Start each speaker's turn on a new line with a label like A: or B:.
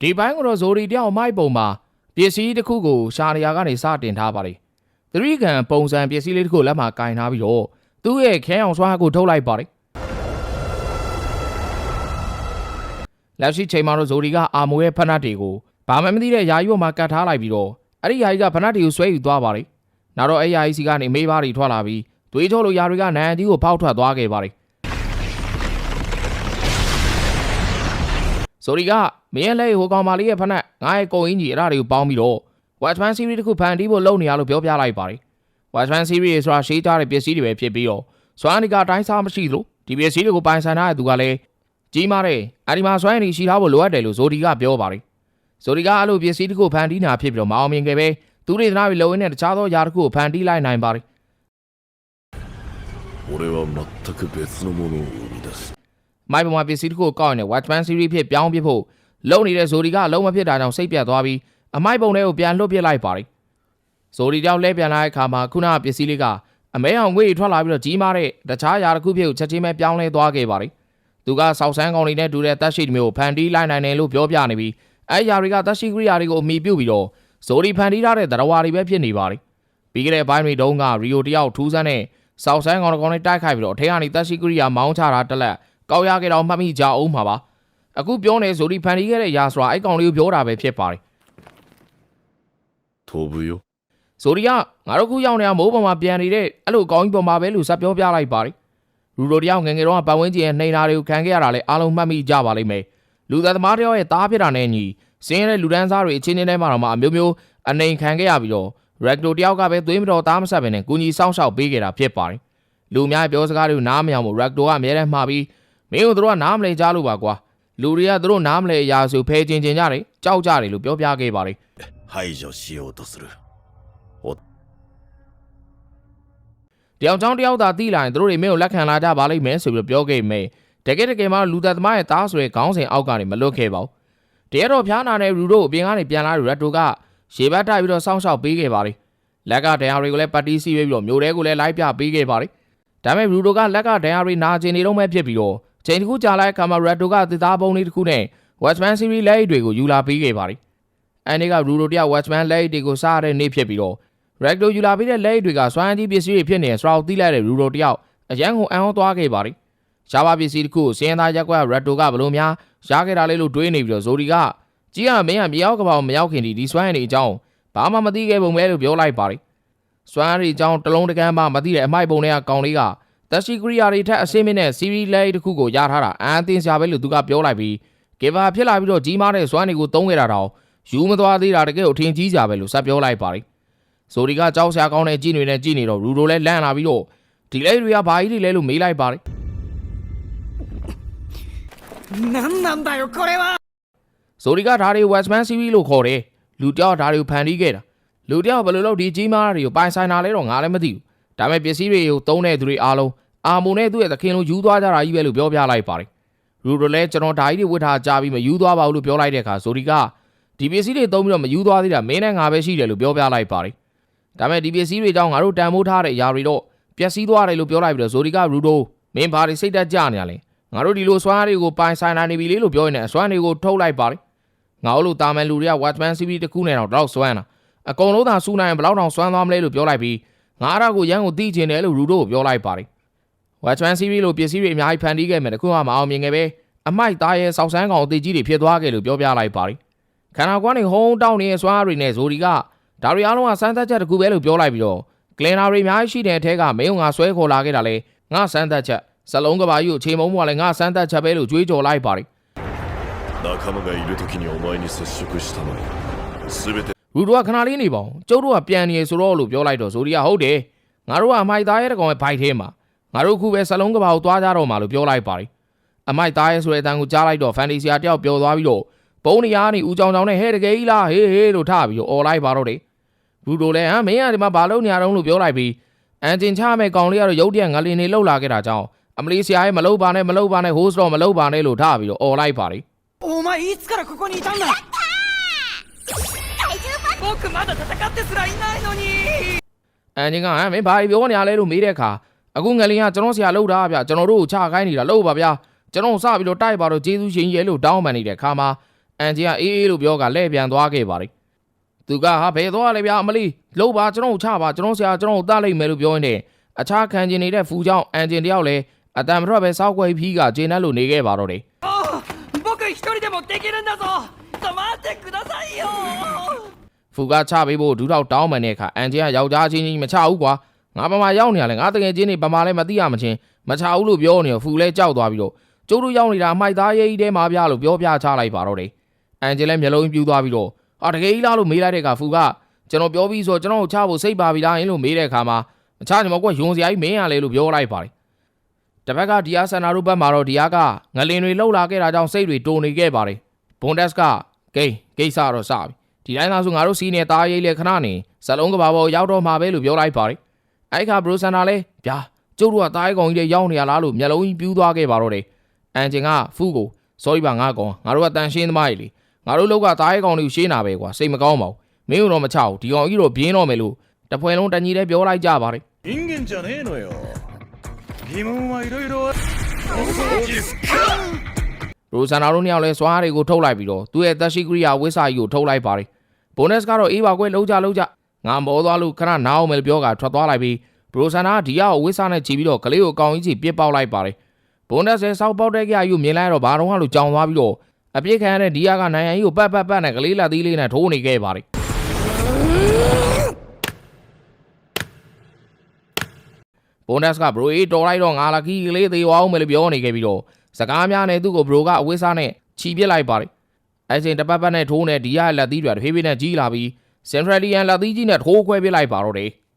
A: ဒီပိုင်းကတော့ဇိုရီတယောက်မိုက်ပုံမှာပစ္စည်းတစ်ခုကိုရှာနေရကနေစတင်ထားပါတယ်သတိကံပုံစံပစ္စည်းလေးတစ်ခုလက်မှာကင်ထားပြီးတော့သူ့ရဲ့ခဲအောင်ဆွားကိုထုတ်လိုက်ပါတယ်လက်ရှိချိန်မှာတော့ဇိုရီကအာမိုရဲ့ဖနတ်တွေကိုဘာမှမသိတဲ့ယာယီပေါ်မှာကတ်ထားလိုက်ပြီးတော့အဲ့ဒီယာယီကဖနတ်တွေကိုဆွဲယူသွားပါတယ်နောက်တော့အဲ့ယာယီစီကနေမေးပါးတွေထွက်လာပြီးသွေးထုတ်လို့ယာတွေကနန်အကြီးကိုဖောက်ထွက်သွားခဲ့ပါတယ် ဆိုရီကမင်းရဲ့လက်ဟိုကောင်မလေးရဲ့ဖက်နဲ့ငါရဲ့ကုံအင်ကြီးအဲ့ဒါတွေကိုပေါင်းပြီးတော့ Watchman series တခုဖန်တီးဖို့လုပ်နေရလို့ပြောပြလိုက်ပါတယ် Watchman series ဆိုတာရှေးကြတဲ့ပစ္စည်းတွေပဲဖြစ်ပြီးတော့စွမ်းအနီကအတိုင်းစားမရှိလို့ဒီပစ္စည်းတွေကိုပိုင်ဆိုင်ထားတဲ့သူကလည်းကြီးမားတဲ့အဒီမာစွမ်းအင်ကြီးရှိထားဖို့လိုအပ်တယ်လို့ဇိုဒီကပြောပါတယ်ဇိုဒီကအဲ့လိုပစ္စည်းတခုဖန်တီးနာဖြစ်ပြီးတော့မအောင်မြင်ခဲ့ပဲသူတွေသနာပြီးလုံရင်းနဲ့တခြားသောຢာတစ်ခုကိုဖန်တီးလိုက်နိုင်ပါတယ်
B: 俺は全く別のものを生み出す
A: မိုက်ပေါ်မှာပစ္စည်းတစ်ခုကိုကောက်ရင် Watchman series ဖြစ်ပြောင်းပြဖို့လုံနေတဲ့ဇိုဒီကအလုံးမဖြစ်တာကြောင့်စိတ်ပြတ်သွားပြီးအမိုက်ပုံတွေကိုပြန်လွှတ်ပစ်လိုက်ပါတယ်ဇိုဒီကြောင့်လဲပြန်လာတဲ့အခါမှာခုနကပစ္စည်းလေးကအမဲအောင်ငွေထွက်လာပြီးတော့ကြီးမားတဲ့တခြားຢာတစ်ခုဖြစ်ကိုချက်ချင်းပဲပြောင်းလဲသွားခဲ့ပါတယ်သူကစောက်ဆန်းကောင်လေးနဲ့တူတဲ့တက်ရှိမျိုးကိုဖန်တီးလိုက်နိုင်တယ်လို့ပြောပြနေပြီးအဲຢာတွေကတက်ရှိကိရိယာတွေကိုအမိပြုတ်ပြီးတော့ဇိုဒီဖန်တီးထားတဲ့သရဝါတွေပဲဖြစ်နေပါတယ်ပြီးခဲ့တဲ့ဘိုင်းတွေတုန်းကရီယိုတယောက်ထူးဆန်းတဲ့စောက်ဆန်းကောင်တစ်ကောင်နဲ့တိုက်ခိုက်ပြီးတော့အထက်ကနေတက်ရှိကိရိယာမောင်းချတာတက်လက် ကောက်ရခဲ့တော့မှတ်မိကြအောင်မှာပါအခုပြောနေဆိုဒီဖန်တီးခဲ့တဲ့ရာဆိုတာအဲ့ကောင်လေးကိုပြောတာပဲဖြစ်ပါတယ်
B: ထိုးဘူးယော
A: ဆိုရီကငါတို့ခုရောက်နေတာမိုးပေါ်မှာပြန်နေတဲ့အဲ့လိုကောင်းကြီးပေါ်မှာပဲလို့စပြောပြလိုက်ပါတယ်လူတို့တယောက်ငငယ်တော့ပတ်ဝန်းကျင်ရဲ့နှိမ်တာတွေကိုခံခဲ့ရတာလဲအားလုံးမှတ်မိကြပါလိမ့်မယ်လူသားသမားတယောက်ရဲ့တားဖြစ်တာနဲ့ညီစင်းရတဲ့လူဒန်းစားတွေအချင်းချင်းတိုင်းမှာတော့မှအမျိုးမျိုးအနေခံခဲ့ရပြီးတော့ရက်တိုတယောက်ကပဲသွေးမတော်တားမဆက်ပဲနဲ့ကိုကြီးစောင့်ရှောက်ပေးခဲ့တာဖြစ်ပါတယ်လူများပြောစကားတွေကိုနားမအောင်မို့ရက်တိုကအများနဲ့မှားပြီး မင်းတို့တို့ကနားမလဲကြလို့ပါကွာလူတွေကတို့နားမလဲအရာဆိုဖဲချင်းချင်းကြတယ်ကြောက်ကြတယ်လို့ပြောပြခဲ့ပါတယ်
B: 排除しようとする
A: တယောက်ချောင်းတယောက်သာတီးလာရင်တို့တွေမင်းကိုလက်ခံလာကြပါလိမ့်မယ်ဆိုပြီးပြောခဲ့မယ်တကယ်တကယ်မှလူသက်သမားရဲ့သားဆိုတဲ့ခေါင်းစဉ်အောက်ကနေမလွတ်ခဲ့ပါဘူးတရတော့ဖျားနာတဲ့လူတို့အပြင်ကနေပြန်လာတဲ့ရက်တိုကရေဘတ်တိုက်ပြီးတော့စောင့်ရှောက်ပေးခဲ့ပါတယ်လက်ကဒဏ်ရာတွေကိုလည်းပတ်တီးစီးပြီးတော့မျိုးတဲကိုလည်းလိုက်ပြပေးခဲ့ပါတယ်ဒါပေမဲ့လူတို့ကလက်ကဒဏ်ရာတွေနာကျင်နေတော့မှဖြစ်ပြီးတော့ ချိန်တစ်ခုကြာလိုက်အခါမှာရက်တိုကသစ်သားပုံးလေးတစ်ခုနဲ့ Watchman series လက်အိတ်တွေကိုယူလာပေးခဲ့ပါတယ်အဲနေ့ကလူတို့တယောက် Watchman လက်အိတ်တွေကိုစားရတဲ့နေ့ဖြစ်ပြီးတော့ရက်တိုယူလာပြီးတဲ့လက်အိတ်တွေကစွမ်းကြီးပစ္စည်းတွေဖြစ်နေစရာကိုသိလိုက်တဲ့ရူရိုတယောက်အရန်ကိုအံ့ဩသွားခဲ့ပါတယ်။ရှားပါပစ္စည်းတစ်ခုကိုစင်းသားရက်ကွက်ရက်တိုကဘလို့များရှားခဲ့တာလေးလို့တွေးနေပြီးတော့ဇိုဒီကကြီးကမင်းကမြေရောက်ကပောင်မရောက်ခင်ဒီဒီစွမ်းရည်အကြောင်းဘာမှမသိခဲ့ပုံပဲလို့ပြောလိုက်ပါတယ်။စွမ်းရည်အကြောင်းတလုံးတကမ်းမှမသိတဲ့အမိုက်ပုံတွေကကောင်လေးက တက်ရှိကရိယာတွေထက်အစင်းမင်းနဲ့စီရီလက်အိတ်တစ်ခုကိုရထားတာအန်အသင်းစရာပဲလို့သူကပြောလိုက်ပြီးကေဗာဖြစ်လာပြီးတော့ကြီးမားတဲ့စွမ်းရည်ကိုတုံးခဲ့တာတော့ယူမသွားသေးတာတကယ်ကိုထင်ကြီးကြပဲလို့စပြောလိုက်ပါတယ် ဆိုဒီကကြောက်စရာကောင်းတဲ့ကြည်နေနဲ့ကြည်နေတော့ရူရိုလဲလန့်လာပြီးတော့ဒီလဲတွေကဘာကြီးတွေလဲလို့မေးလိုက်ပါတယ်
C: 何なんだよこれは
A: ဆိုဒီကဒါတွေ Westman series လို့ခေါ်တယ်လူတယောက်ဒါတွေကိုဖန်တီးခဲ့တာလူတယောက်ဘယ်လိုလုပ်ဒီကြီးမားတွေကိုပိုင်ဆိုင်တာလဲတော့ငါလည်းမသိဘူး ဒါပေမဲ့ပစ္စည်းတွေကိုသုံးတဲ့သူတွေအားလုံးအာမုံနဲ့သူ့ရဲ့သခင်လိုယူသွားကြတာကြီးပဲလို့ပြောပြလိုက်ပါတယ်ရူရိုလဲကျွန်တော်ဒါကြီးတွေဝတ်ထားကြပြီးမယူသွားပါဘူးလို့ပြောလိုက်တဲ့အခါဆိုဒီကဒီပစ္စည်းတွေသုံးပြီးတော့မယူသွားသေးတာမင်းနဲ့ငါပဲရှိတယ်လို့ပြောပြလိုက်ပါတယ်ဒါပေမဲ့ဒီပစ္စည်းတွေကြောင့်ငါတို့တန်ဖိုးထားတဲ့အရာတွေတော့ပျက်စီးသွားတယ်လို့ပြောလိုက်ပြီးတော့ဇိုဒီကရူဒိုမင်းဘာတွေစိတ်တက်ကြနေရလဲငါတို့ဒီလိုစွမ်းအားတွေကိုပိုင်ဆိုင်လာနေပြီလေလို့ပြောရင်လည်းအစွမ်းတွေကိုထုတ်လိုက်ပါလေငါတို့လိုတာမန်လူတွေက Watchman series တစ်ခုနဲ့တော့တော့စွမ်းတာအကုန်လုံးသာစူးနိုင်ရင်ဘယ်လောက်တောင်စွမ်းသွားမလဲလို့ပြောလိုက်ပြီး ငါအဲ့ဒါကိုရန်ကိုသိချင်တယ်လို့ရူဒိုကိုပြောလိုက်ပါတယ် Watchman series လို့ပစ္စည်းတွေအများကြီးဖန်တီးခဲ့မယ်တခုမှမအောင်မြင်ခဲ့ပဲအမိုက်သားရဲ့စောက်ဆန်းကောင်အသေးကြီးတွေဖြစ်သွားခဲ့လို့ပြောပြလိုက်ပါတယ်ခန္ဓာကိုယ်ကနေဟုံးတောင်းနေတဲ့စွမ်းအားတွေနဲ့ဇိုဒီက ဒါရီအားလုံးကစမ်းသပ်ချက်တစ်ခုပဲလို့ပြောလိုက်ပြီးတော့ကလင်နာတွေအများကြီးရှိတဲ့အထက်ကမင်းကငါဆွဲခေါ်လာခဲ့တာလေငါစမ်းသပ်ချက်စလုံးကဘာကြီးကိုချိန်မုံမှလည်းငါစမ်းသပ်ချက်ပဲလို့ကြွေးကြော်လိုက်ပါတယ်
B: 仲間がいる時にお前に接触したのに全て
A: ရူတို့ကခဏလေးနေပါဦးကျုပ်တို့ကပြန်နေရဆိုတော့လို့ပြောလိုက်တော့ဇိုရီကဟုတ်တယ်ငါတို့ကအမိုက်သားရဲ့တကောင်ရဲ့ဘိုက်ထဲမှာငါတို့ခုပဲစလုံးကဘာကိုသွားကြတော့မှလို့ပြောလိုက်ပါတယ်အမိုက်သားရဲ့ဆိုတဲ့အတန်ကိုကြားလိုက်တော့ဖန်တီဆီယာတယောက်ပျော်သွားပြီးတော့ပုံနေရာနေဦးကြောင်ကြောင်နဲ့ဟဲ့တကယ်ကြီးလားဟေးဟေးလို့ထပြီးတော့អော်လိုက်ပါတော့တယ် ဘူတိုလည်းဟမ်မင်းကဒီမှာဘာလုပ်နေရတော့လို့ပြောလိုက်ပြီးအန်ဂျင်ချမဲ့ကောင်လေးကတော့ရုတ်တရက်ငလင်နေလှုပ်လာခဲ့တာကြောင့်အမလီဆရာရဲ့မလုပ်ပါနဲ့မလုပ်ပါနဲ့ဟိုးစတော့မလုပ်ပါနဲ့လို့ထားပြီးတော့អော်လိုက်ပါလေ
C: お前いつからここにいたんだ 僕まだ戦ってすらいないのに
A: အန်ဂျင်ကဟမ်မင်းဘာပြောနေရလဲလို့မေးတဲ့အခါအခုငလင်ကကျွန်တော်ဆရာလှုပ်တာဗျကျွန်တော်တို့ကိုချခိုင်းနေတာလှုပ်ပါဗျာကျွန်တော်စပြီးတော့တိုက်ပါတော့ဂျေဇူးရှင်ရဲ့လို့တောင်းပန်နေတဲ့အခါမှာ အန်ဂျီကအေးအေးလို့ပြောကလှည့်ပြန်သွားခဲ့ပါတယ်သူကဟာဘယ်သွားလဲဗျာအမလီလှုပ်ပါကျွန်တော်ကိုချပါကျွန်တော်ဆရာကျွန်တော်ကိုတတ်လိုက်မယ်လို့ပြောရင်းနဲ့အခြားခံကျင်နေတဲ့ဖူကြောင့်အန်ဂျင်တယောက်လည်းအတန်မထွက်ပဲစောက်ွယ်ဖီးကဂျင်းနဲ့လို့နေခဲ့ပါတော့တယ်
C: おう僕一人でもできるんだぞ止まってくださいよ
A: ဖူကချပေးဖို့ဒူးထောက်တောင်းမှန်တဲ့အခါအန်ဂျင်ကယောက်ျားချင်းချင်းမချဘူးကွာငါပမာရောက်နေရလဲငါတကယ်ချင်းနေပမာလဲမသိရမချင်းမချဘူးလို့ပြောနေတော့ဖူလဲကြောက်သွားပြီးတော့ကျိုးတို့ရောက်နေတာအမိုက်သားရေးကြီးတဲမှာပြလို့ပြောပြချလိုက်ပါတော့တယ်အန်ဂျင်လည်းမျက်လုံးပြူးသွားပြီးတော့ဟာတကယ်ကြီးလားလို့မေးလိုက်တဲ့အခါဖူကကျွန်တော်ပြောပြီးဆိုကျွန်တော်ကိုချဖို့စိတ်ပါပြီလားလို့မေးတဲ့အခါမှာမချချင်မကွက်ယွန်စရာကြီးမင်းရလေလို့ပြောလိုက်ပါတယ်တစ်ဖက်ကဒီယာဆန်နာတို့ဘက်မှာတော့ဒီယာကငလင်တွေလှုပ်လာခဲ့တာကြောင့်စိတ်တွေတိုးနေခဲ့ပါတယ်ဘွန်ဒက်ကဂိမ်းကိစ္စတော့စပြီ ဒီတိုင်းသားဆိုငါတို့စီးနေတာရေးလေခဏနေဇလုံးကဘာပေါ်ရောက်တော့မှာပဲလို့ပြောလိုက်ပါတယ်။အဲ့ခါဘရိုဆန်နာလည်းဗျာကျုပ်တို့ကတားရဲကောင်ကြီးတွေရောက်နေရလားလို့မျက်လုံးကြီးပြူးသွားခဲ့ပါတော့တယ်။အန်ဂျင်ကဖူးကို sorry ပါငါကောင်ငါတို့ကတန်ရှင်းသမားကြီးလေငါတို့လောက်ကတားရဲကောင်တွေကိုရှင်းတာပဲကွာစိတ်မကောင်းပါဘူး။မင်းတို့တော့မချဘူးဒီကောင်ကြီးတော့ပြင်းတော့မယ်လို့တပွဲလုံးတန်ကြီးလည်းပြောလိုက်ကြပါတယ်
B: 人間じゃねえのよ疑問はいろいろある ။
A: ဘရိုဆန်နာတို့နှစ်ယောက်လည်းစွားတွေကိုထုတ်လိုက်ပြီးတော့သူ့ရဲ့သက်ရှိကရိယာဝိစာကြီးကိုထုတ်လိုက်ပါတယ်။ဘိုနက်စ်ကတော့အေးပါကွယ်လုံးကြလုံးကြငါမောသွားလို့ခဏနားအောင်မယ်လို့ပြောကထွက်သွားလိုက်ပြီးဘရိုဆန်နာကဒီယာကိုဝိစာနဲ့ချီပြီးတော့ကလေးကိုအကောင်ကြီးချီပြစ်ပေါက်လိုက်ပါတယ်။ဘိုနက်စ်ရဲ့စောက်ပေါက်တဲ့ကြယူမြင်လိုက်တော့ဘာတော့လို့ကြောင်သွားပြီးတော့အပြစ်ခံရတဲ့ဒီယာကနိုင်ရန်ကြီးကိုပတ်ပတ်ပတ်နဲ့ကလေးလက်သီးလေးနဲ့ထိုးနေခဲ့ပါတယ်။ဘိုနက်စ်ကဘရိုအေးတော်လိုက်တော့ငါလာခီကလေးသေးသွားအောင်မယ်လို့ပြောနေခဲ့ပြီးတော့ စကားများနဲ့သူ့ကိုဘရိုကအဝိစာနဲ့ချီပြစ်လိုက်ပါတယ်။အဲချိန်တပတ်ပတ်နဲ့ထိုးနေဒီယာရဲ့လက်သီးတွေတဖြည်းဖြည်းနဲ့ကြီးလာပြီးစင်ထရလီယန်လက်သီးကြီးနဲ့ထိုးခွဲပစ်လိုက်ပါတော့တယ်။